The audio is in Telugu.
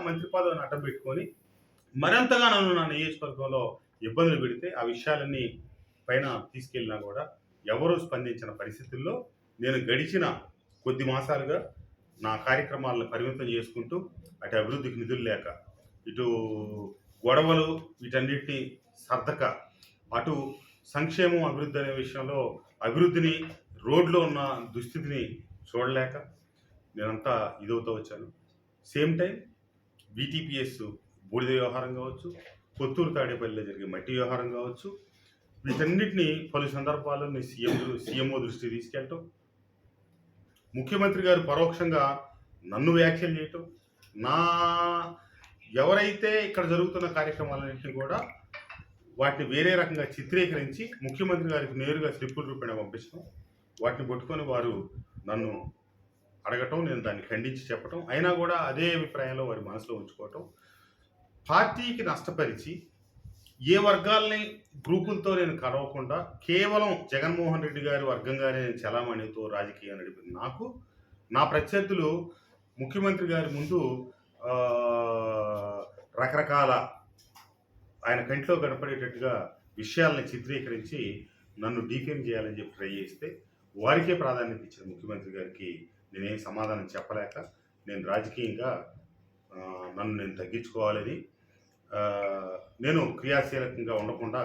మంత్రి పదవిని అడ్డం పెట్టుకొని మరింతగా నన్ను నా నియోజకవర్గంలో ఇబ్బందులు పెడితే ఆ విషయాలన్నీ పైన తీసుకెళ్ళినా కూడా ఎవరూ స్పందించిన పరిస్థితుల్లో నేను గడిచిన కొద్ది మాసాలుగా నా కార్యక్రమాలను పరిమితం చేసుకుంటూ అటు అభివృద్ధికి నిధులు లేక ఇటు గొడవలు వీటన్నిటిని సర్దక అటు సంక్షేమం అభివృద్ధి అనే విషయంలో అభివృద్ధిని రోడ్లో ఉన్న దుస్థితిని చూడలేక నేనంతా ఇదవుతూ వచ్చాను. సేమ్ టైం బీటీపీఎస్ బూడిద వ్యవహారం కావచ్చు కొత్తూరు తాడేపల్లిలో జరిగే మట్టి వ్యవహారం కావచ్చు వీటన్నిటిని పలు సందర్భాల్లో సీఎం సీఎంఓ దృష్టికి తీసుకెళ్ళటం ముఖ్యమంత్రి గారు పరోక్షంగా నన్ను వ్యాఖ్యలు చేయటం నా ఎవరైతే ఇక్కడ జరుగుతున్న కార్యక్రమాలన్నింటినీ కూడా వాటిని వేరే రకంగా చిత్రీకరించి ముఖ్యమంత్రి గారికి నేరుగా స్లిప్పుల రూపేణ పంపించడం వాటిని పట్టుకొని వారు నన్ను అడగటం నేను దాన్ని ఖండించి చెప్పటం అయినా కూడా అదే అభిప్రాయంలో వారి మనసులో ఉంచుకోవటం. పార్టీకి నష్టపరిచి ఏ వర్గాల్ని గ్రూపులతో నేను కలవకుండా కేవలం జగన్మోహన్ రెడ్డి గారి వర్గంగానే నేను చలామణితో రాజకీయం నడిపింది. నాకు నా ప్రత్యర్థులు ముఖ్యమంత్రి గారి ముందు రకరకాల ఆయన కంటిలో కనపడేటట్టుగా విషయాలను చిత్రీకరించి నన్ను డీఫేమ్ చేయాలని చెప్పి ట్రై చేస్తే వారికే ప్రాధాన్యత ఇచ్చిన ముఖ్యమంత్రి గారికి నేనేం సమాధానం చెప్పలేక నేను రాజకీయంగా నన్ను నేను తగ్గించుకోవాలని నేను క్రియాశీలకంగా ఉండకుండా